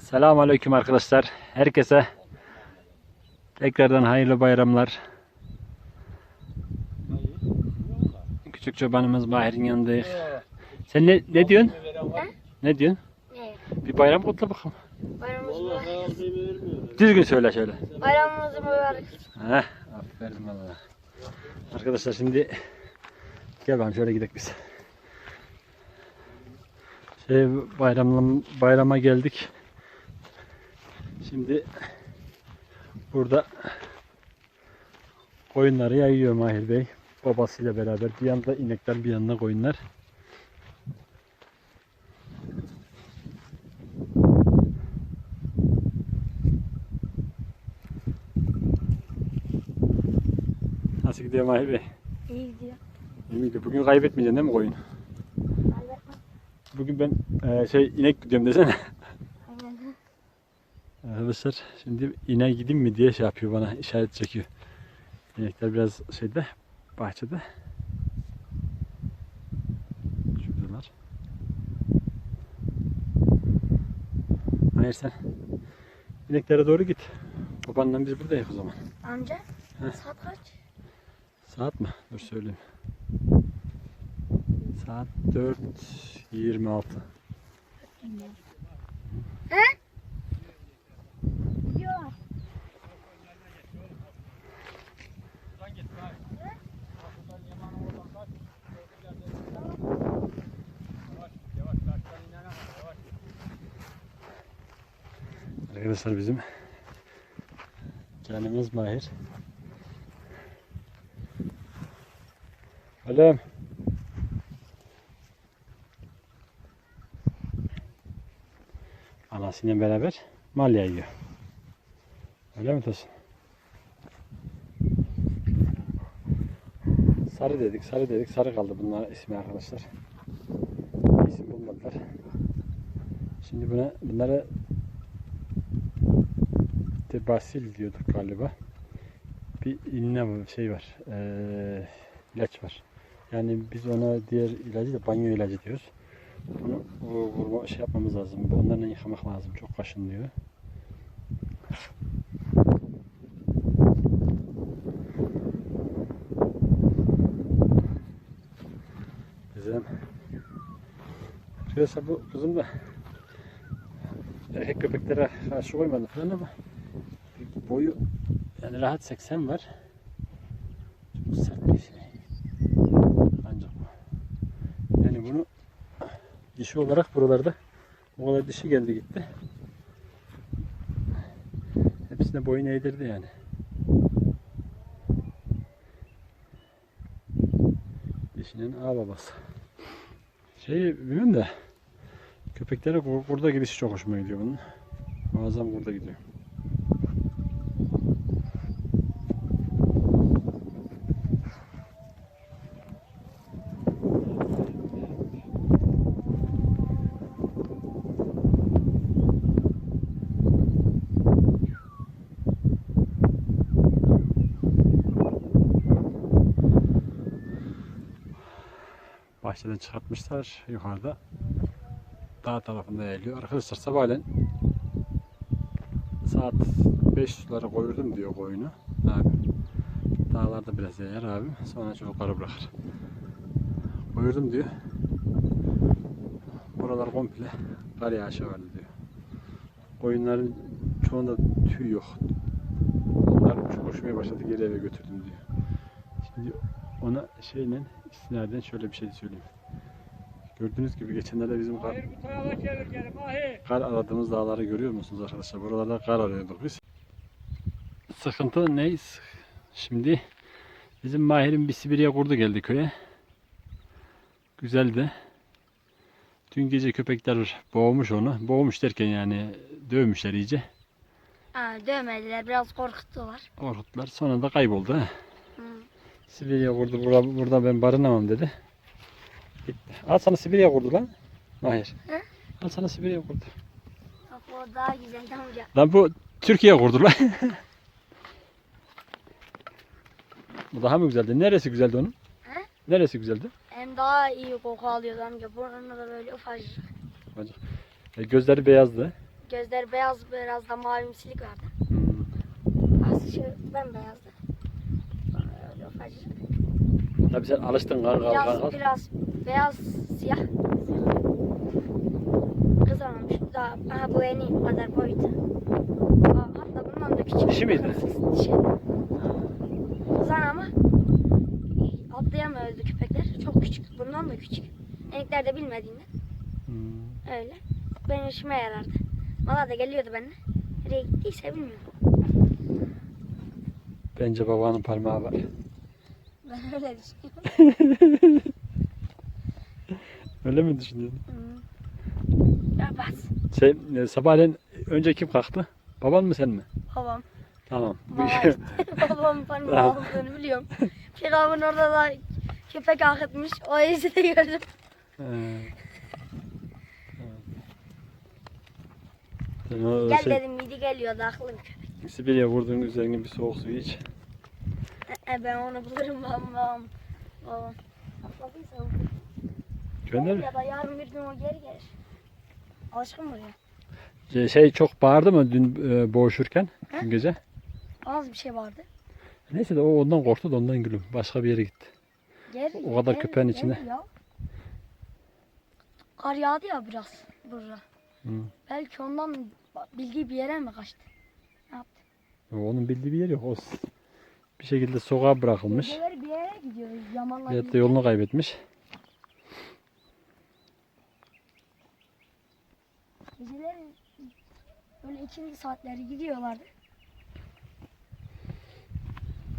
Selamun Aleyküm arkadaşlar. Herkese tekrardan hayırlı bayramlar. Küçük çobanımız Mahir'in yanındayız. Sen ne, ne diyorsun? Ne diyorsun? Bir bayram kutla bakalım. Bayramımız mübarek. Düzgün söyle şöyle. Bayramımız mübarek. Heh, aferin valla. Arkadaşlar şimdi gel bakalım şöyle gidelim biz. Şey bayramla, bayrama geldik. Şimdi burada koyunları yayıyor Mahir Bey. Babasıyla beraber. Bir yanda inekler bir yanda koyunlar. Nasıl gidiyor Mahir Bey? İyi gidiyor. İyi miydi? Bugün kaybetmeyeceksin değil mi koyunu? Bugün ben e, şey inek gidiyorum desene. Arkadaşlar şimdi ineğe gideyim mi diye şey yapıyor bana işaret çekiyor. İnekler biraz şeyde bahçede. Şuradalar. Hayır sen ineklere doğru git. Babanla biz buradayız o zaman. Amca Heh. saat kaç? Saat mi? Dur söyleyeyim. Saat 4.26. Yok. Arkadaşlar bizim canımız Mahir. Oğlum. Anasıyla beraber mal yayıyor. Öyle mi Tosun? Sarı dedik, sarı dedik, sarı kaldı bunlar ismi arkadaşlar. İsim bulmadılar. Şimdi buna, bunlara Tebasil diyorduk galiba. Bir inne şey var. Eee ilaç var. Yani biz ona diğer ilacı da banyo ilacı diyoruz. Bunu vu- vurma şey yapmamız lazım. Onlarla yıkamak lazım. Çok kaşınıyor. Güzel. Arkadaşlar bu kızım da erkek köpeklere karşı koymadı falan ama boyu yani rahat 80 var. Çok sert bir şey. Ancak. Yani bunu dişi olarak buralarda o kadar dişi geldi gitti. Hepsine boyun eğdirdi yani. Dişinin ağ babası. Şey bilmiyorum da köpeklere kurda gidişi çok hoşuma gidiyor bunun. Muazzam kurda gidiyor. Bahçeden çıkartmışlar yukarıda dağ tarafında yayılıyor. Arkadaşlar sabahleyin saat 5 sulara koyurdum diyor koyunu abi. Dağlarda biraz yayar abim. Sonra çocukları bırakır. Koyurdum diyor. Buralar komple kar yağışı vardı diyor. Koyunların çoğunda tüy yok. Onlar hoşuma başladı geri eve götürdüm diyor. Şimdi ona şeyle istinaden şöyle bir şey söyleyeyim. Gördüğünüz gibi geçenlerde bizim kar, kar aradığımız dağları görüyor musunuz arkadaşlar? Buralarda kar arıyorduk biz. Sıkıntı ne? Şimdi bizim Mahir'in bir Sibirya kurdu geldi köye. Güzeldi. Dün gece köpekler boğmuş onu. Boğmuş derken yani dövmüşler iyice. Ha, dövmediler biraz korkuttular. Korkuttular. Sonra da kayboldu. He. Sibirya kurdu. Burada, burada ben barınamam dedi. Gitti. Al sana Sibirya kurdu lan. Mahir. He? Al sana Sibirya kurdu. Bak o daha güzeldi amca. Lan bu Türkiye kurdu lan. bu daha mı güzeldi? Neresi güzeldi onun? He? Neresi güzeldi? Hem daha iyi koku alıyordu amca. Burnu da böyle ufacık. E, gözleri beyazdı. Gözleri beyaz biraz da mavimsilik vardı. Hmm. Az şu bembeyazdı. Ufacık. Tabii sen alıştın kar kar kar. Biraz, kar. biraz beyaz siyah. Kızarmamış. Daha aha bu en iyi kadar boyutu. Aa, Hatta bundan da küçük. Dişi miydi? Dişi. Kızan ama atlayamıyordu köpekler. Çok küçük. Bundan da küçük. Enekler de bilmediğinden Hmm. öyle. Benim işime yarardı. Valla da geliyordu benimle. Nereye gittiyse bilmiyorum. Bence babanın parmağı var. Ben öyle düşünüyorum. Öyle mi düşünüyorsun? Hmm. Ya bas. Şey, e, sabahleyin önce kim kalktı? Baban mı sen mi? Babam. Tamam. Babam parmağı olduğunu biliyorum. Firavun orada da köpek akıtmış. O izi de gördüm. Ee, Sen Gel şey, dedim midi geliyordu aklım köpek. Sibirya vurduğun üzerine bir soğuk su iç. E, ben onu bulurum babam babam. Atladıysa o. Gönder mi? Ya da yarın bir gün o geri gelir. Alışkın buraya. Şey, Şey çok bağırdı mı dün e, boğuşurken dün gece? Az bir şey vardı. Neyse de o ondan korktu da ondan gülüm. Başka bir yere gitti. Gel, O kadar gel, köpeğin gel içine. Ya. Kar yağdı ya biraz burada. Hı. Belki ondan bildiği bir yere mi kaçtı? Ne yaptı? Onun bildiği bir yer yok. O bir şekilde sokağa bırakılmış. Bir yere gidiyor. Yamanla Ya da yolunu kaybetmiş. Geceleri böyle ikinci saatleri gidiyorlardı.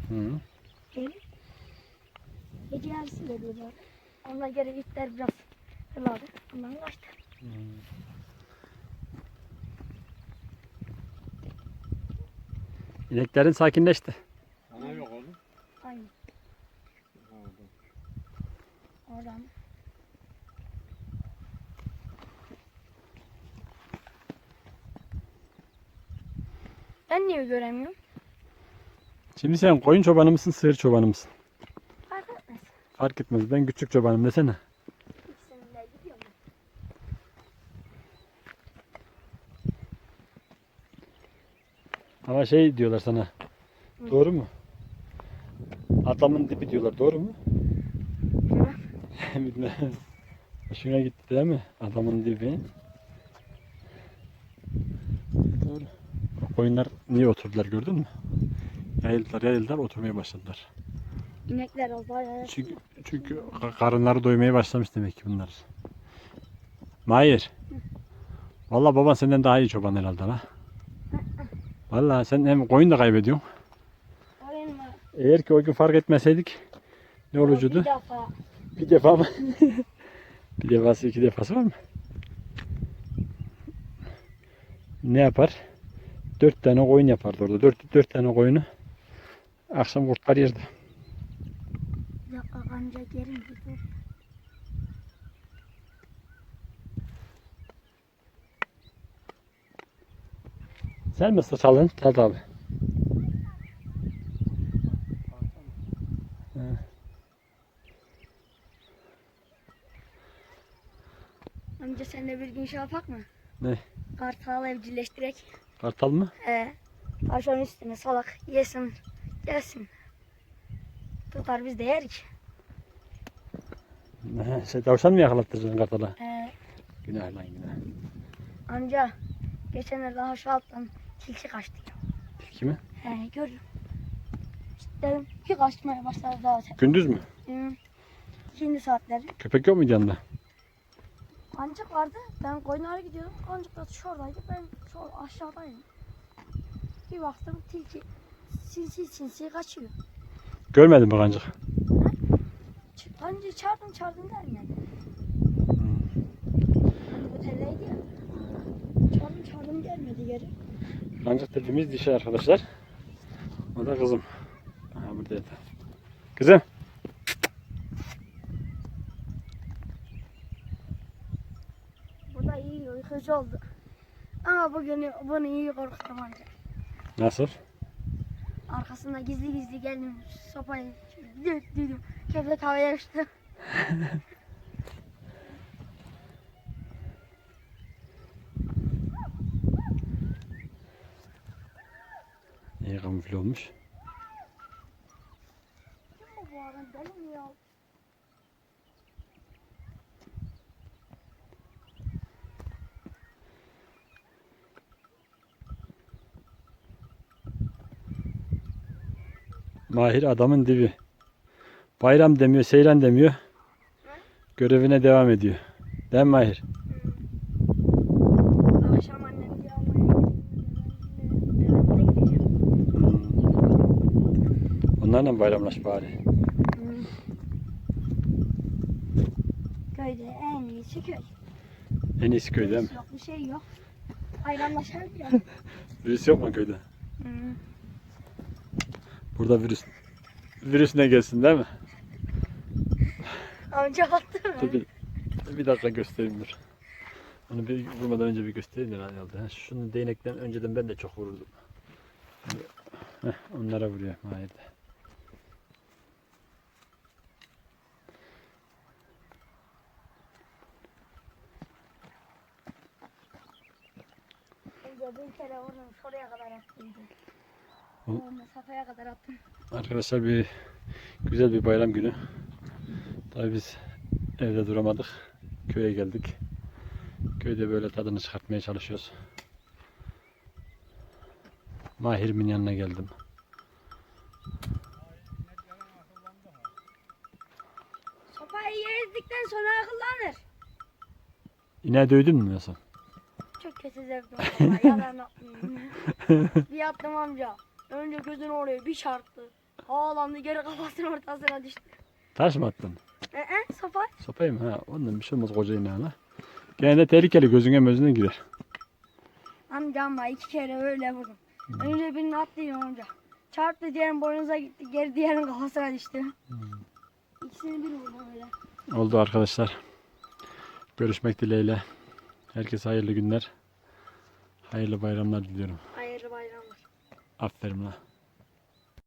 Hı. Gelip gece yarısı geliyorlar. Ona göre itler biraz hırladı. Ondan kaçtı. İneklerin sakinleşti. Sana yok oğlum. Aynı. Oradan. Ben niye göremiyorum? Şimdi sen koyun çobanı mısın, sığır çobanı mısın? Fark etmez. Fark etmez. Ben küçük çobanım desene. Ama şey diyorlar sana. Doğru mu? Adamın dibi diyorlar. Doğru mu? Bilmem. Hoşuna gitti değil mi? Adamın dibi. Doğru. Koyunlar niye oturdular gördün mü? Yayıldılar yayıldılar oturmaya başladılar. İnekler yaya- Çünkü, çünkü ka- karınları doymaya başlamış demek ki bunlar. Mahir. Vallahi baban senden daha iyi çoban herhalde la. Vallahi sen hem koyun da kaybediyorsun. Ha. Eğer ki o gün fark etmeseydik ne Bir olacaktı? Bir defa mı? bir defası iki defası var mı? Ne yapar? Dört tane koyun yapardı orada. Dört, dört tane koyunu akşam kurtlar yerdi. Kanca geri mi gidiyor? Sen mi satalın? Tat abi. Amca sen de bir gün şey yapak mı? Ne? Kartal evcilleştirek. Kartal mı? He. Taşın üstüne salak yesin. Gelsin. Tutar biz de yerik. Ne, Şey, tavşan mı yakalattıracaksın kartala? He. Günah lan günah. Amca geçenlerde aşağı alttan tilki kaçtı. Tilki mi? He görüyorum. İşte dedim ki kaçmaya başladı zaten. Gündüz mü? Hı. İkindi saatleri. Köpek yok muydu yanında? Kancık vardı. Ben koyunlara gidiyordum. Kancık da şuradaydı. Ben şu aşağıdaydım. Bir baktım tilki sinsi sinsi kaçıyor. Görmedin mi kancık? Kancığı çağırdım çağırdım gelmedi. Hmm. Hani bu telleydi ya. Çağırdım çağırdım gelmedi geri. Kancık dediğimiz dişi arkadaşlar. O da kızım. Aha burada. Kızım. korkutucu oldu. Ama bugün bunu iyi korkuttum ancak. Nasıl? Arkasında gizli gizli geldim. Sopayı döktüydüm. Köpek havaya uçtu. iyi kamufle olmuş. Mahir adamın dibi. Bayram demiyor, seyran demiyor. Görevine devam ediyor. Değil mi Mahir? Akşam annem almaya gideceğim. Hmm. Onlarla bayramlaş bari. Köyde en iyisi köy. En iyisi köy değil mi? Yok bir şey yok. Hayranlaşalım ya. Virüs yok mu köyde? Burada virüs virüs ne gelsin değil mi? Amca attı mı? Dur bir, bir dakika göstereyim dur. Onu bir vurmadan önce bir göstereyim de herhalde. Ha, şunu değnekten önceden ben de çok vururdum. Şimdi, heh, onlara vuruyor de. Amca bir kere vurdum şuraya kadar attıydı. Mesafeye kadar attım. Arkadaşlar bir güzel bir bayram günü. Tabii biz evde duramadık. Köye geldik. Köyde böyle tadını çıkartmaya çalışıyoruz. Mahir'imin yanına geldim. Sopayı yezdikten sonra akıllanır. İneği dövdün mü nasıl? Çok kötü zevkli yalan bir attım amca. Önce gözünü oraya bir çarptı. Havalandı geri kafasının ortasına düştü. Taş mı attın? Ee, sopa Sopayı mı? Ha, ondan bir şey olmaz koca ineğine. Gene de tehlikeli gözüne mözüne girer. amcamla iki kere öyle vurdum. Önce birini attıydım amca. Çarptı diğerinin boynuza gitti. Geri diğerinin kafasına düştü. İkisini bir vurdum öyle. Oldu arkadaşlar. Görüşmek dileğiyle. Herkese hayırlı günler. Hayırlı bayramlar diliyorum. Hayırlı bayramlar. Aferin la.